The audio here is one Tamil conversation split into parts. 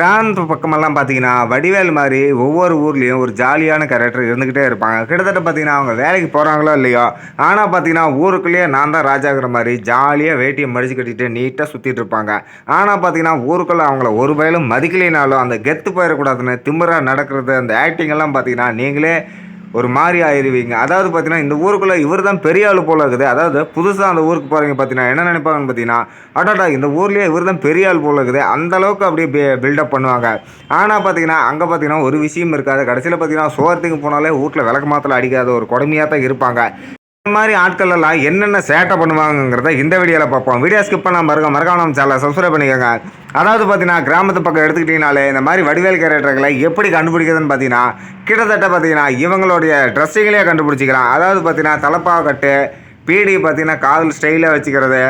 கிராமத்து பக்கமெல்லாம் பார்த்தீங்கன்னா வடிவேல் மாதிரி ஒவ்வொரு ஊர்லேயும் ஒரு ஜாலியான கேரக்டர் இருந்துக்கிட்டே இருப்பாங்க. கிட்டத்தட்ட பார்த்தீங்கன்னா அவங்க வேலைக்கு போகிறாங்களோ இல்லையோ ஆனால் பார்த்தீங்கன்னா ஊருக்குள்ளேயே நான் தான் ராஜாங்கிற மாதிரி ஜாலியாக வேட்டியை மடிச்சு கட்டிட்டு நீட்டாக சுற்றிட்டு இருப்பாங்க. ஆனால் பார்த்தீங்கன்னா ஊருக்குள்ளே அவங்கள ஒரு வயலும் மதிக்கலைனாலும் அந்த கெத்து போயிடக்கூடாதுன்னு திமிராக நடக்கிறது அந்த ஆக்டிங்கெல்லாம் பார்த்தீங்கன்னா நீங்களே ஒரு மாதிரி ஆயிருவீங்க. அதாவது பார்த்தீங்கன்னா இந்த ஊருக்குள்ளே இவர் தான் பெரிய ஆள் போல இருக்குது. அதாவது புதுசாக அந்த ஊருக்கு போகிறவங்க பார்த்தீங்கன்னா என்ன நினைப்பாங்கன்னு பார்த்தீங்கன்னா அடாடா இந்த ஊர்லேயே இவர் தான் பெரிய ஆள் போல இருக்குது. அந்த அளவுக்கு அப்படியே பில்டப் பண்ணுவாங்க. ஆனால் பார்த்தீங்கன்னா அங்கே பார்த்தீங்கன்னா ஒரு விஷயம் இருக்காது. கடைசியில் பார்த்தீங்கன்னா சோரத்துக்கு போனாலே வீட்டில் விளக்கு மாத்தல அடிக்காத ஒரு கொடுமையாக தான் இருப்பாங்க. இந்த மாதிரி ஆட்கள் எல்லாம் என்னென்ன சேட்டை பண்ணுவாங்கங்கிறத இந்த வீடியோவில் பார்ப்போம். வீடியோ ஸ்கிப் பண்ணாம பாருங்க மறக்காம நம்ம சேனலை சப்ஸ்கிரைப் பண்ணிக்கோங்க. அதாவது பார்த்தீங்கன்னா கிராமத்து பக்கம் எடுத்துக்கிட்டீங்கனாலே இந்த மாதிரி வடிவேல் கேரக்டர்களை எப்படி கண்டுபிடிக்கிறதுன்னு பார்த்தீங்கன்னா கிட்டத்தட்ட பார்த்தீங்கன்னா இவங்களுடைய ட்ரெஸ்ஸிங்களே கண்டுபிடிச்சிக்கலாம். அதாவது பார்த்தீங்கன்னா தலப்பாக கட்டு பீடி பார்த்தீங்கன்னா காதல் ஸ்டைலாக வச்சுக்கிறது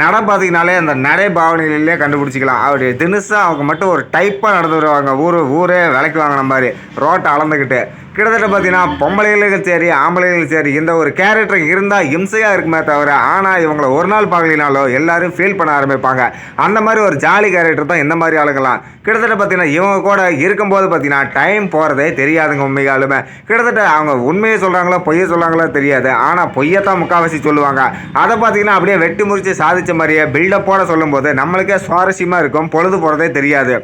நடை பார்த்தீங்கனாலே அந்த நடை பாவனையிலே கண்டுபிடிச்சிக்கலாம். அவருடைய தினுசாக அவங்க மட்டும் ஒரு டைப்பாக நடந்து வருவாங்க. ஊர் ஊரே விலைக்கு வாங்கின மாதிரி ரோட்டை அளந்துக்கிட்டு. கிட்டத்தட்ட பார்த்தீங்கன்னா பொம்பளைகளுக்கும் சரி ஆம்பளைகளுக்கும் சரி இந்த ஒரு கேரக்டர் இருந்தால் இம்சையாக இருக்குமே தவிர ஆனால் இவங்களை ஒரு நாள் பார்க்கலினாலோ எல்லாரும் ஃபீல் பண்ண ஆரம்பிப்பாங்க. அந்த மாதிரி ஒரு ஜாலி கேரக்டர் தான் இந்த மாதிரி ஆளுங்களாம். கிட்டத்தட்ட பார்த்தீங்கன்னா இவங்க கூட இருக்கும்போது பார்த்தீங்கன்னா டைம் போகிறதே தெரியாதுங்க உண்மையாலுமே. கிட்டத்தட்ட அவங்க உண்மையை சொல்கிறாங்களோ பொய்யை சொல்கிறாங்களோ தெரியாது. ஆனால் பொய்யை தான் முக்கால்வாசி சொல்லுவாங்க. அதை பார்த்தீங்கன்னா அப்படியே வெட்டி முறிச்சு சாதித்த மாதிரியே பில்டப்போட சொல்லும்போது நம்மளுக்கே சுவாரஸ்யமாக இருக்கும் பொழுது போகிறதே தெரியாது.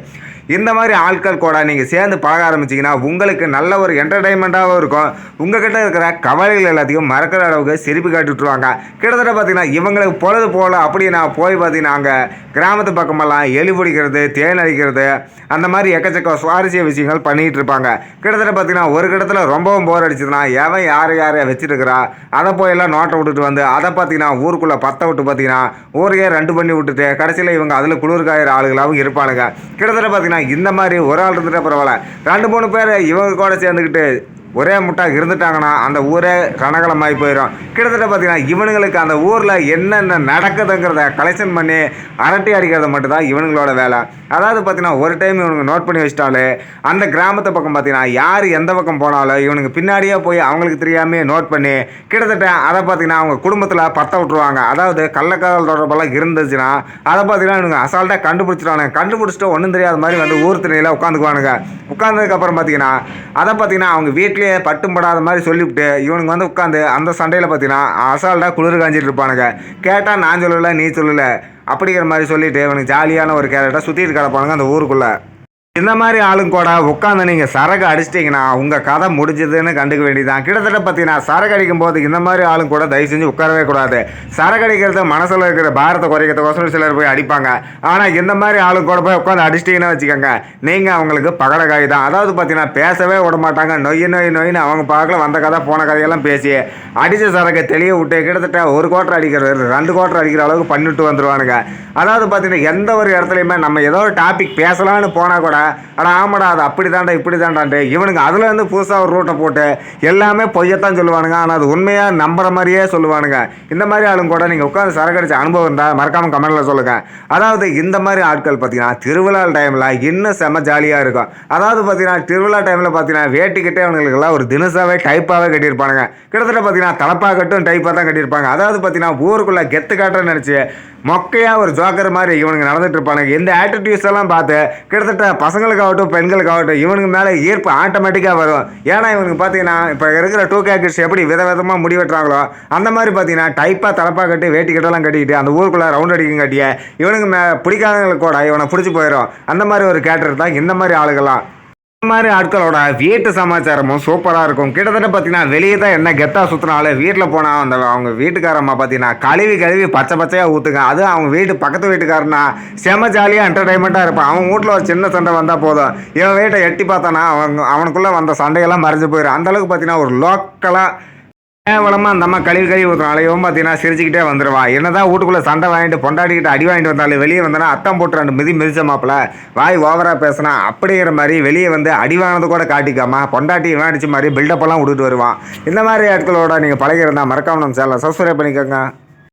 இந்த மாதிரி ஆட்கள் கூட நீங்கள் சேர்ந்து பழக ஆரம்பிச்சிங்கன்னா உங்களுக்கு நல்ல ஒரு என்டர்டைன்மெண்ட்டாகவும் இருக்கும். உங்ககிட்ட இருக்கிற கவலைகள் எல்லாத்தையும் மறக்கிற அளவுக்கு சிரிப்பு காட்டுட்ருவாங்க கிட்டத்தட்ட பார்த்தீங்கன்னா இவங்களுக்கு பொழுது போகல அப்படின்னா போய் பார்த்தீங்கன்னா அங்கே கிராமத்து பக்கமெல்லாம் எலி பிடிக்கிறது தேன் அடிக்கிறது அந்த மாதிரி எக்கச்சக்க சுவாரஸ்ய விஷயங்கள் பண்ணிகிட்டு இருப்பாங்க. கிட்டத்தட்ட பார்த்தீங்கன்னா ஒரு கிட்டத்தில் ரொம்பவும் போர் அடிச்சதுன்னா எவன் யார் யாரை வச்சுருக்கிறா அதை போய் எல்லாம் நோட்டை விட்டுட்டு வந்து அதை பார்த்தீங்கன்னா ஊருக்குள்ளே பற்ற விட்டு பார்த்தீங்கன்னா ஊரையே ரெண்டு பண்ணி விட்டுட்டு கடைசியில் இவங்க அதில் குளிர்காயிற ஆளுகளாகவும் இருப்பானுங்க. கிட்டத்தட்ட பார்த்தீங்கன்னா இந்த மாதிரி ஒரு ஆள் இருந்துட்டால் பரவாயில்ல. ரெண்டு மூணு பேர் இவங்க கூட சேர்ந்துக்கிட்டு ஒரே முட்டா இருந்துட்டாங்கன்னா அந்த ஊரே கனகலமாகி போயிடும் கிட்டத்தட்ட பார்த்தீங்கன்னா இவனுங்களுக்கு அந்த ஊரில் என்னென்ன நடக்குதுங்கிறத கலெக்ஷன் பண்ணி அரட்டி அடிக்கிறது மட்டும்தான் இவனுங்களோட வேலை. அதாவது பார்த்தீங்கன்னா ஒரு டைம் இவனுங்க நோட் பண்ணி வச்சிட்டாலே அந்த கிராமத்து பக்கம் பார்த்தீங்கன்னா யார் எந்த பக்கம் போனாலும் இவனுக்கு பின்னாடியே போய் அவங்களுக்கு தெரியாமே நோட் பண்ணி கிட்டத்தட்ட அதை பார்த்தீங்கன்னா அவங்க குடும்பத்தில் பற்ற விட்ருவாங்க அதாவது கள்ளக்காதல் தொடர்பெல்லாம் இருந்துச்சுன்னா அதை பார்த்தீங்கன்னா இவனுங்க அசால்ட்டாக கண்டுபிடிச்சிட்டானுங்க கண்டுபிடிச்சிட்டு ஒன்றும் தெரியாத மாதிரி வந்து ஊர் திணையில் உட்காந்துக்குவானுங்க. உட்காந்ததுக்கப்புறம் பார்த்தீங்கன்னா அதை பார்த்தீங்கன்னா அவங்க வீட்லேயே பட்டும் படாத மாதிரி சொல்லிவிட்டு இவனுக்கு வந்து உட்காந்து அந்த சண்டையில் பார்த்தீங்கன்னா அசால்ட்டாக குளிர் காஞ்சிட்டு இருப்பானுங்க. கேட்டால் நான் சொல்லலை நீ சொல்லலை அப்படிங்கிற மாதிரி சொல்லிட்டு இவனுக்கு ஜாலியான ஒரு கேரக்டர் சுற்றிட்டு கிடப்பானுங்க அந்த ஊருக்குள்ளே. இந்த மாதிரி ஆளுங்க கூட உட்காந்து நீங்கள் சரக்கு அடிச்சிட்டிங்கன்னா உங்கள் கதை முடிஞ்சதுன்னு கண்டுக்க வேண்டியதான் கிட்டத்தட்ட பார்த்தீங்கன்னா சரக்கு அடிக்கும் போது இந்த மாதிரி ஆளுங்க கூட தயவு செஞ்சு உட்காரவே கூடாது. சரக்கு அடிக்கிறது மனசில் இருக்கிற பாரத்தை குறைக்கிறதுக்கோசரம் சிலர் போய் அடிப்பாங்க. ஆனால் இந்த மாதிரி ஆளுங்க கூட போய் உட்காந்து அடிச்சிட்டிங்கன்னு வச்சுக்கோங்க நீங்கள் அவங்களுக்கு பகடகாய் தான். அதாவது பார்த்தீங்கன்னா பேசவே விட மாட்டாங்க. நொய் நொய் நொய்னு அவங்க பார்க்கல வந்த கதை போன கதையெல்லாம் பேசி அடித்த சரக்கை தெளிய விட்டு கிட்டத்தட்ட ஒரு கோட்டர் அடிக்கிறது ரெண்டு கோட்டர் அடிக்கிற அளவுக்கு பண்ணிட்டு வந்துடுவானுங்க அதாவது பார்த்தீங்கன்னா எந்த ஒரு இடத்துலையுமே நம்ம ஏதோ ஒரு டாபிக் பேசலாம்னு போனால் கூட அட ஆமாடா அது அப்படி தாண்டா இப்படி தாண்டான்ட்டு இவனுங்க அதில் வந்து புதுசாக ஒரு ரூட்டை போட்டு எல்லாமே பொய்யத்தான் சொல்லுவானுங்க. ஆனால் அது உண்மையாக நம்புற மாதிரியே சொல்லுவானுங்க. இந்த மாதிரி ஆளுங்க கூட நீங்கள் உட்காந்து சரக்கடிச்ச அனுபவம் இருந்தால் மறக்காமல் கமெண்டில் சொல்லுங்கள் அதாவது இந்த மாதிரி ஆட்கள் பார்த்தீங்கன்னா திருவிழா டைமில் இன்னும் செம ஜாலியாக இருக்கும். அதாவது பார்த்தீங்கன்னா திருவிழா டைமில் பார்த்தீங்கன்னா வேட்டிக்கிட்டே அவங்களுக்கெல்லாம் ஒரு தினசாவே டைப்பாகவே கட்டியிருப்பானுங்க. கிட்டத்தட்ட பார்த்தீங்கன்னா தலப்பாக கட்டும் டைப்பாக தான் கட்டியிருப்பாங்க. அதாவது பார்த்தீங்கன்னா ஊருக்குள்ளே கெத்து காட்டுறேன்னு நினச்சி மொக்கையாக ஒரு ஜோக்கர் மாதிரி இவனுங்க நடந்துட்டு இருப்பானுங்க. இந்த ஆட்டிடியூட்ஸ் எல்லாம் பார்த்து கிட்டத்தட்ட பசங்களுக்காகட்டும் பெண்களுக்காகட்டும் இவனுக்கு மேலே ஈர்ப்பு ஆட்டோமேட்டிக்காக வரும். ஏன்னா இவனுக்கு பார்த்தீங்கன்னா இப்போ இருக்கிற டூ கே கிட்ஸ் எப்படி விதவிதமாக முடிவெட்டுறாங்களோ அந்த மாதிரி பார்த்தீங்கன்னா டைப்பாக தலைப்பாக கட்டி வேட்டி கட்டெல்லாம் கட்டிக்கிட்டு அந்த ஊருக்குள்ளே ரவுண்ட் அடிக்கும் கட்டிய இவனுக்கு மே பிடிக்காதவங்களுக்கு கூட இவனை பிடிச்சி போயிடும் அந்த மாதிரி ஒரு கேட்டர் தான் இந்த மாதிரி ஆளுகள்லாம். மாதிரி ஆட்களோட வீட்டு சமாச்சாரமும் சூப்பராக இருக்கும். கிட்டத்தட்ட பார்த்தீங்கன்னா வெளியே தான் என்ன கெத்தாக சுற்றினாலும் வீட்டில் போனால் அந்த அவங்க வீட்டுக்காரம்மா பார்த்தீங்கன்னா கழுவி கழுவி பச்சை பச்சையாக ஊற்றுங்க அது அவங்க வீட்டு பக்கத்து வீட்டுக்காரனா செம ஜாலியாக என்டர்டைன்மெண்ட்டாக இருப்பான். அவன் வீட்டில் ஒரு சின்ன சண்டை வந்தால் போதும். இவன் வீட்டை எட்டி பார்த்தானா அவங்க அவனுக்குள்ளே வந்த சண்டையெல்லாம் மறைஞ்சு போயிடும் அந்தளவுக்கு பார்த்தீங்கன்னா ஒரு லோக்கலாக கேவலமாக அந்த அம்மா கழிவு கழிவு ஊற்றுறோம் அலையவும் பார்த்தீங்கன்னா சிரிச்சுக்கிட்டே வந்துடுவான் என்னதான் வீட்டுக்குள்ளே சண்டை வாங்கிட்டு பொண்டாடிக்கிட்டு அடி வாங்கிட்டு வந்தாலும் வெளியே வந்தனா அத்தம் போட்டு ரெண்டு மிதி மிதிச்ச மாப்பிள வாய் ஓவராக பேசினா அப்படிங்கிற மாதிரி வெளியே வந்து அடி வாங்கினது கூட காட்டிக்காம பொண்டாட்டி வேடிச்ச மாதிரி பில்டப் எல்லாம் விட்டுட்டு வருவான். இந்த மாதிரி ஆட்களோட நீங்கள் பழகிறதா மறக்காம நம்ம சேனலை சப்ஸ்கிரைப் பண்ணிக்கோங்க.